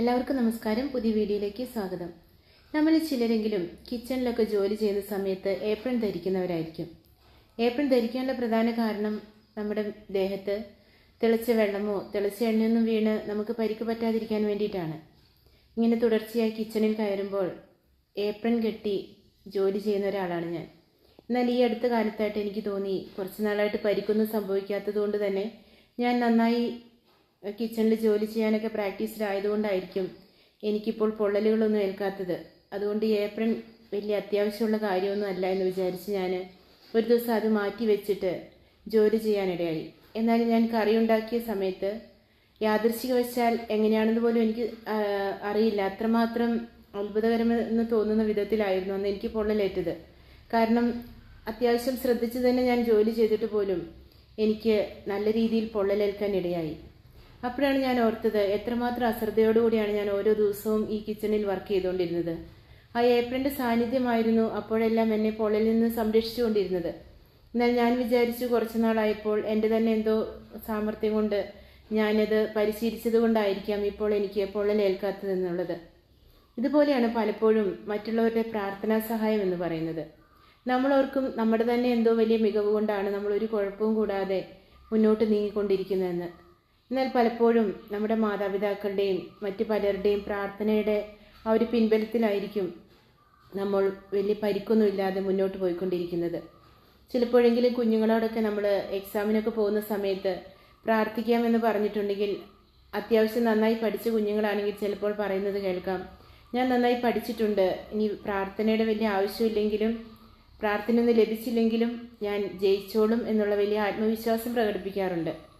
എല്ലാവർക്കും നമസ്കാരം. പുതിയ വീഡിയോയിലേക്ക് സ്വാഗതം. നമ്മൾ ചിലരെങ്കിലും കിച്ചണിലൊക്കെ ജോലി ചെയ്യുന്ന സമയത്ത് ഏപ്രൺ ധരിക്കുന്നവരായിരിക്കും. ഏപ്രൺ ധരിക്കാനുള്ള പ്രധാന കാരണം നമ്മുടെ ദേഹത്ത് തിളച്ച വെള്ളമോ തിളച്ച എണ്ണയൊന്നും വീണ് നമുക്ക് പരിക്ക് പറ്റാതിരിക്കാൻ വേണ്ടിയിട്ടാണ്. ഇങ്ങനെ തുടർച്ചയായി കിച്ചണിൽ കയറുമ്പോൾ ഏപ്രൺ കെട്ടി ജോലി ചെയ്യുന്ന ഒരാളാണ് ഞാൻ. എന്നാൽ ഈ അടുത്ത കാലത്തായിട്ട് എനിക്ക് തോന്നി കുറച്ച് നാളായിട്ട് പരിക്കൊന്നും സംഭവിക്കാത്തത് കൊണ്ട് തന്നെ ഞാൻ നന്നായി കിച്ചണിൽ ജോലി ചെയ്യാനൊക്കെ പ്രാക്ടീസ്ഡ് ആയതുകൊണ്ടായിരിക്കും എനിക്കിപ്പോൾ പൊള്ളലുകളൊന്നും ഏൽക്കാത്തത്. അതുകൊണ്ട് ഈ ഏപ്രിൽ വലിയ അത്യാവശ്യമുള്ള കാര്യമൊന്നും അല്ല എന്ന് വിചാരിച്ച് ഞാൻ ഒരു ദിവസം അത് മാറ്റി വെച്ചിട്ട് ജോലി ചെയ്യാനിടയായി. എന്നാൽ ഞാൻ കറി ഉണ്ടാക്കിയ സമയത്ത് യാദൃശികവശാൽ എങ്ങനെയാണെന്ന് പോലും എനിക്ക് അറിയില്ല. അത്രമാത്രം അത്ഭുതകരമെന്ന് തോന്നുന്ന വിധത്തിലായിരുന്നു അന്ന് എനിക്ക് പൊള്ളലേറ്റത്. കാരണം അത്യാവശ്യം ശ്രദ്ധിച്ച് തന്നെ ഞാൻ ജോലി ചെയ്തിട്ട് പോലും എനിക്ക് നല്ല രീതിയിൽ പൊള്ളലേൽക്കാൻ ഇടയായി അപ്പോഴാണ് ഞാൻ ഓർത്തത് എത്രമാത്രം അശ്രദ്ധയോടുകൂടിയാണ് ഞാൻ ഓരോ ദിവസവും ഈ കിച്ചണിൽ വർക്ക് ചെയ്തുകൊണ്ടിരുന്നത്. ആ ഏപ്രിലിന്റെ സാന്നിധ്യമായിരുന്നു അപ്പോഴെല്ലാം എന്നെ പൊള്ളിൽ നിന്ന് സംരക്ഷിച്ചുകൊണ്ടിരുന്നത്. എന്നാൽ ഞാൻ വിചാരിച്ചു കുറച്ചു നാളായപ്പോൾ എന്റെ തന്നെ എന്തോ സാമർഥ്യം കൊണ്ട് ഞാനത് പരിശീലിച്ചത് കൊണ്ടായിരിക്കാം ഇപ്പോൾ എനിക്ക് പൊള്ളലേൽക്കാത്തതെന്നുള്ളത് ഇതുപോലെയാണ് പലപ്പോഴും മറ്റുള്ളവരുടെ പ്രാർത്ഥനാ സഹായം എന്ന് പറയുന്നത്. നമ്മളോർക്കും നമ്മുടെ തന്നെ എന്തോ വലിയ മികവ് കൊണ്ടാണ് നമ്മൾ ഒരു കുഴപ്പവും കൂടാതെ മുന്നോട്ട് നീങ്ങിക്കൊണ്ടിരിക്കുന്നതെന്ന്. എന്നാൽ പലപ്പോഴും നമ്മുടെ മാതാപിതാക്കളുടെയും മറ്റു പലരുടെയും പ്രാർത്ഥനയുടെ ആ ഒരു പിൻബലത്തിലായിരിക്കും നമ്മൾ വലിയ പരിക്കൊന്നും ഇല്ലാതെ മുന്നോട്ട് പോയിക്കൊണ്ടിരിക്കുന്നത്. ചിലപ്പോഴെങ്കിലും കുഞ്ഞുങ്ങളോടൊക്കെ നമ്മൾ എക്സാമിനൊക്കെ പോകുന്ന സമയത്ത് പ്രാർത്ഥിക്കാമെന്ന് പറഞ്ഞിട്ടുണ്ടെങ്കിൽ അത്യാവശ്യം നന്നായി പഠിച്ച കുഞ്ഞുങ്ങളാണെങ്കിൽ ചിലപ്പോൾ പറയുന്നത് കേൾക്കാം. ഞാൻ നന്നായി പഠിച്ചിട്ടുണ്ട്. ഇനി പ്രാർത്ഥനയുടെ വലിയ ആവശ്യമില്ലെങ്കിലും പ്രാർത്ഥന ഒന്നും ലഭിച്ചില്ലെങ്കിലും ഞാൻ ജയിച്ചോളും എന്നുള്ള വലിയ ആത്മവിശ്വാസം പ്രകടിപ്പിക്കാറുണ്ട്.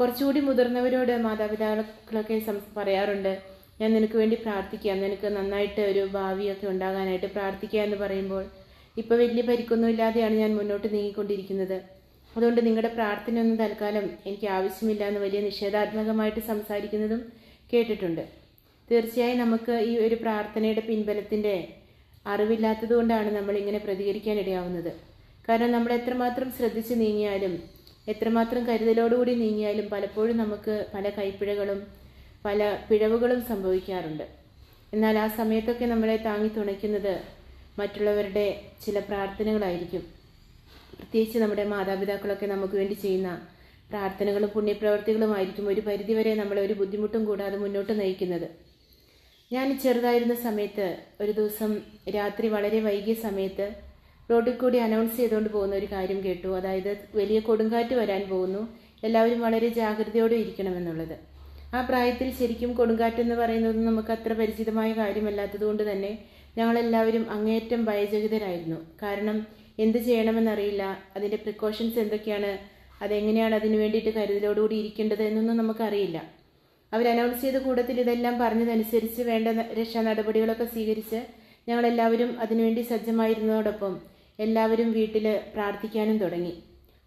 കുറച്ചുകൂടി മുതിർന്നവരോട് മാതാപിതാക്കളൊക്കെ പറയാറുണ്ട് ഞാൻ നിനക്ക് വേണ്ടി പ്രാർത്ഥിക്കാം. നിനക്ക് നന്നായിട്ട് ഒരു ഭാവിയൊക്കെ ഉണ്ടാകാനായിട്ട് പ്രാർത്ഥിക്കുക എന്ന് പറയുമ്പോൾ ഇപ്പോൾ വലിയ പരിക്കൊന്നുമില്ലാതെയാണ് ഞാൻ മുന്നോട്ട് നീങ്ങിക്കൊണ്ടിരിക്കുന്നത്. അതുകൊണ്ട് നിങ്ങളുടെ പ്രാർത്ഥനയൊന്നും തൽക്കാലം എനിക്ക് ആവശ്യമില്ല എന്ന് വലിയ നിഷേധാത്മകമായിട്ട് സംസാരിക്കുന്നതും കേട്ടിട്ടുണ്ട്. തീർച്ചയായും നമുക്ക് ഈ ഒരു പ്രാർത്ഥനയുടെ പിൻബലത്തിന്റെ അറിവില്ലാത്തത് കൊണ്ടാണ് നമ്മൾ ഇങ്ങനെ പ്രതികരിക്കാൻ ഇടയാവുന്നത്. കാരണം നമ്മൾ എത്രമാത്രം ശ്രദ്ധിച്ച് നീങ്ങിയാലും എത്രമാത്രം കരുതലോടുകൂടി നീങ്ങിയാലും പലപ്പോഴും നമുക്ക് പല കൈപ്പിഴകളും പല പിഴവുകളും സംഭവിക്കാറുണ്ട്. എന്നാൽ ആ സമയത്തൊക്കെ നമ്മളെ താങ്ങി തുണയ്ക്കുന്നത് മറ്റുള്ളവരുടെ ചില പ്രാർത്ഥനകളായിരിക്കും. പ്രത്യേകിച്ച് നമ്മുടെ മാതാപിതാക്കളൊക്കെ നമുക്ക് വേണ്ടി ചെയ്യുന്ന പ്രാർത്ഥനകളും പുണ്യപ്രവർത്തികളുമായിരിക്കും ഒരു പരിധിവരെ നമ്മളെ ഒരു ബുദ്ധിമുട്ടും കൂടാതെ മുന്നോട്ട് നയിക്കുന്നത്. ഞാൻ ചെറുതായിരുന്ന സമയത്ത് ഒരു ദിവസം രാത്രി വളരെ വൈകിയ സമയത്ത് റോഡിൽ കൂടി അനൗൺസ് ചെയ്തുകൊണ്ട് പോകുന്ന ഒരു കാര്യം കേട്ടു. അതായത് വലിയ കൊടുങ്കാറ്റ് വരാൻ പോകുന്നു. എല്ലാവരും വളരെ ജാഗ്രതയോടെ ഇരിക്കണമെന്നുള്ളത്. ആ പ്രായത്തിൽ ശരിക്കും കൊടുങ്കാറ്റ് എന്ന് പറയുന്നത് നമുക്ക് അത്ര പരിചിതമായ കാര്യമല്ലാത്തത് കൊണ്ട് തന്നെ ഞങ്ങളെല്ലാവരും അങ്ങേയറ്റം ഭയചകിതരായിരുന്നു. കാരണം എന്ത് ചെയ്യണമെന്നറിയില്ല. അതിന്റെ പ്രിക്കോഷൻസ് എന്തൊക്കെയാണ്? അതെങ്ങനെയാണ് അതിനു വേണ്ടിയിട്ട് കരുതലോടുകൂടി ഇരിക്കേണ്ടത് എന്നൊന്നും നമുക്കറിയില്ല. അവർ അനൗൺസ് ചെയ്ത കൂട്ടത്തിൽ ഇതെല്ലാം പറഞ്ഞതനുസരിച്ച് വേണ്ട രക്ഷാ നടപടികളൊക്കെ സ്വീകരിച്ച് ഞങ്ങളെല്ലാവരും അതിനുവേണ്ടി സജ്ജമായിരുന്നതോടൊപ്പം എല്ലാവരും വീട്ടിൽ പ്രാർത്ഥിക്കാനും തുടങ്ങി.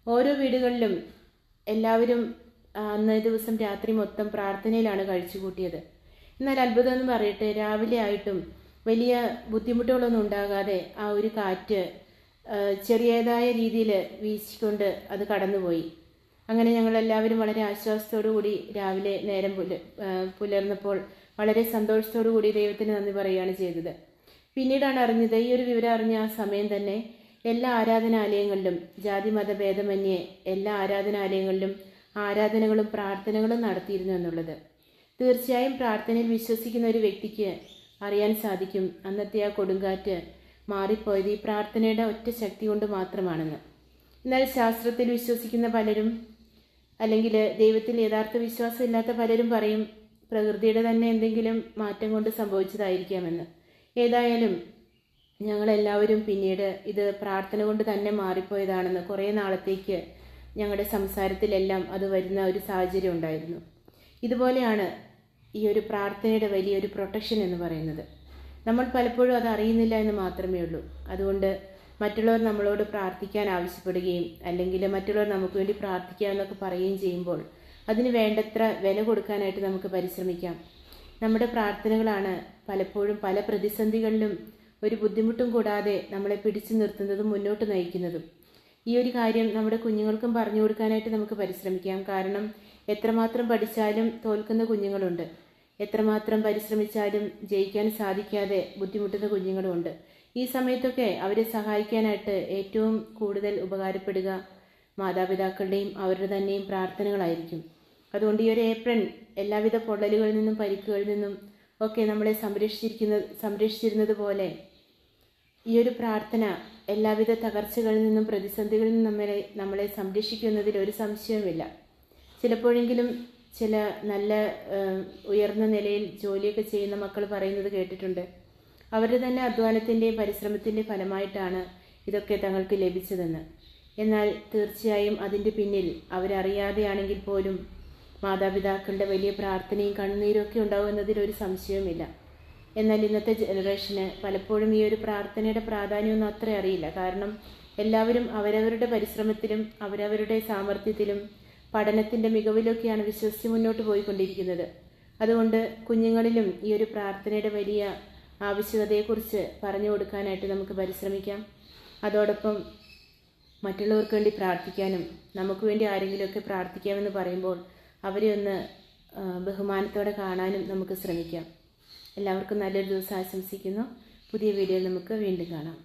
ഓരോ വീടുകളിലും എല്ലാവരും അന്നേ ദിവസം രാത്രി മൊത്തം പ്രാർത്ഥനയിലാണ് കഴിച്ചു കൂട്ടിയത് എന്നാൽ അത്ഭുതം എന്ന് പറയട്ടെ രാവിലെ ആയിട്ടും വലിയ ബുദ്ധിമുട്ടുകളൊന്നും ഉണ്ടാകാതെ ആ ഒരു കാറ്റ് ചെറിയതായ രീതിയിൽ വീശിക്കൊണ്ട് അത് കടന്നുപോയി. അങ്ങനെ ഞങ്ങൾ എല്ലാവരും വളരെ ആശ്വാസത്തോടു കൂടി രാവിലെ നേരം പുല പുലർന്നപ്പോൾ വളരെ സന്തോഷത്തോടു കൂടി ദൈവത്തിന് നന്ദി പറയുകയാണ് ചെയ്തത്. പിന്നീടാണ് അറിഞ്ഞത് ഈ ഒരു വിവരം അറിഞ്ഞ ആ സമയം തന്നെ എല്ലാ ആരാധനാലയങ്ങളിലും ജാതി മത ഭേദമന്യേ എല്ലാ ആരാധനാലയങ്ങളിലും ആരാധനകളും പ്രാർത്ഥനകളും നടത്തിയിരുന്നു എന്നുള്ളത്. തീർച്ചയായും പ്രാർത്ഥനയിൽ വിശ്വസിക്കുന്ന ഒരു വ്യക്തിക്ക് അറിയാൻ സാധിക്കും. അന്നത്തെ ആ കൊടുങ്കാറ്റ് മാറിപ്പോയത് ഈ പ്രാർത്ഥനയുടെ ഒറ്റ ശക്തി കൊണ്ട് മാത്രമാണെന്ന്. എന്നാൽ ശാസ്ത്രത്തിൽ വിശ്വസിക്കുന്ന പലരും അല്ലെങ്കിൽ ദൈവത്തിൽ യഥാർത്ഥ വിശ്വാസമില്ലാത്ത പലരും പറയും പ്രകൃതിയുടെ തന്നെ എന്തെങ്കിലും മാറ്റം കൊണ്ട് സംഭവിച്ചതായിരിക്കാമെന്ന്. ഏതായാലും ഞങ്ങളെല്ലാവരും പിന്നീട് ഇത് പ്രാർത്ഥന കൊണ്ട് തന്നെ മാറിപ്പോയതാണെന്ന് കുറേ നാളത്തേക്ക് ഞങ്ങളുടെ സംസാരത്തിലെല്ലാം അത് വരുന്ന ഒരു സാഹചര്യം ഉണ്ടായിരുന്നു. ഇതുപോലെയാണ് ഈ ഒരു പ്രാർത്ഥനയുടെ വലിയൊരു പ്രൊട്ടക്ഷൻ എന്ന് പറയുന്നത്. നമ്മൾ പലപ്പോഴും അത് അറിയുന്നില്ല എന്ന് മാത്രമേ ഉള്ളൂ. അതുകൊണ്ട് മറ്റുള്ളവർ നമ്മളോട് പ്രാർത്ഥിക്കാൻ ആവശ്യപ്പെടുകയും അല്ലെങ്കിൽ മറ്റുള്ളവർ നമുക്ക് വേണ്ടി പ്രാർത്ഥിക്കാമെന്നൊക്കെ പറയുകയും ചെയ്യുമ്പോൾ അതിന് വേണ്ടത്ര വില കൊടുക്കാനായിട്ട് നമുക്ക് പരിശ്രമിക്കാം. നമ്മുടെ പ്രാർത്ഥനകളാണ് പലപ്പോഴും പല പ്രതിസന്ധികളിലും ഒരു ബുദ്ധിമുട്ടും കൂടാതെ നമ്മളെ പിടിച്ചു നിർത്തുന്നതും മുന്നോട്ട് നയിക്കുന്നതും. ഈ ഒരു കാര്യം നമ്മുടെ കുഞ്ഞുങ്ങൾക്കും പറഞ്ഞു കൊടുക്കാനായിട്ട് നമുക്ക് പരിശ്രമിക്കാം. കാരണം എത്രമാത്രം പഠിച്ചാലും തോൽക്കുന്ന കുഞ്ഞുങ്ങളുണ്ട്. എത്രമാത്രം പരിശ്രമിച്ചാലും ജയിക്കാൻ സാധിക്കാതെ ബുദ്ധിമുട്ടുന്ന കുഞ്ഞുങ്ങളുമുണ്ട് ഈ സമയത്തൊക്കെ അവരെ സഹായിക്കാനായിട്ട് ഏറ്റവും കൂടുതൽ ഉപകാരപ്പെടുക മാതാപിതാക്കളുടെയും അവരുടെ തന്നെയും പ്രാർത്ഥനകളായിരിക്കും. അതുകൊണ്ട് ഈ ഒരു ഏപ്രിൽ എല്ലാവിധ പൊള്ളലുകളിൽ നിന്നും പരിക്കുകളിൽ നിന്നും ഒക്കെ നമ്മളെ സംരക്ഷിച്ചിരിക്കുന്ന സംരക്ഷിച്ചിരുന്നത് പോലെ ഈ ഒരു പ്രാർത്ഥന എല്ലാവിധ തകർച്ചകളിൽ നിന്നും പ്രതിസന്ധികളിൽ നിന്നും നമ്മളെ നമ്മളെ സംരക്ഷിക്കുന്നതിൽ ഒരു സംശയവുമില്ല. ചിലപ്പോഴെങ്കിലും ചില നല്ല ഉയർന്ന നിലയിൽ ജോലിയൊക്കെ ചെയ്യുന്ന മക്കൾ പറയുന്നത് കേട്ടിട്ടുണ്ട്. അവരുടെ തന്നെ അധ്വാനത്തിന്റെയും പരിശ്രമത്തിന്റെയും ഫലമായിട്ടാണ് ഇതൊക്കെ തങ്ങൾക്ക് ലഭിച്ചതെന്ന്. എന്നാൽ തീർച്ചയായും അതിന്റെ പിന്നിൽ അവരറിയാതെയാണെങ്കിൽ പോലും മാതാപിതാക്കളുടെ വലിയ പ്രാർത്ഥനയും കണ്ണുനീരും ഒക്കെ ഉണ്ടാവും എന്നതിൽ ഒരു സംശയവുമില്ല. എന്നാൽ ഇന്നത്തെ ജനറേഷന് പലപ്പോഴും ഈ ഒരു പ്രാർത്ഥനയുടെ പ്രാധാന്യമൊന്നും അത്ര അറിയില്ല. കാരണം എല്ലാവരും അവരവരുടെ പരിശ്രമത്തിലും അവരവരുടെ സാമർഥ്യത്തിലും പഠനത്തിന്റെ മികവിലൊക്കെയാണ് വിശ്വസിച്ച് മുന്നോട്ട് പോയിക്കൊണ്ടിരിക്കുന്നത്. അതുകൊണ്ട് കുഞ്ഞുങ്ങളിലും ഈ ഒരു പ്രാർത്ഥനയുടെ വലിയ ആവശ്യകതയെക്കുറിച്ച് പറഞ്ഞു കൊടുക്കാനായിട്ട് നമുക്ക് പരിശ്രമിക്കാം. അതോടൊപ്പം മറ്റുള്ളവർക്ക് വേണ്ടി പ്രാർത്ഥിക്കാനും നമുക്ക് വേണ്ടി ആരെങ്കിലുമൊക്കെ പ്രാർത്ഥിക്കാമെന്ന് പറയുമ്പോൾ അവരെ ഒന്ന് ബഹുമാനത്തോടെ കാണാനും നമുക്ക് ശ്രമിക്കാം. എല്ലാവർക്കും നല്ലൊരു ദിവസം ആശംസിക്കുന്നു. പുതിയ വീഡിയോയിൽ നമുക്ക് വീണ്ടും കാണാം.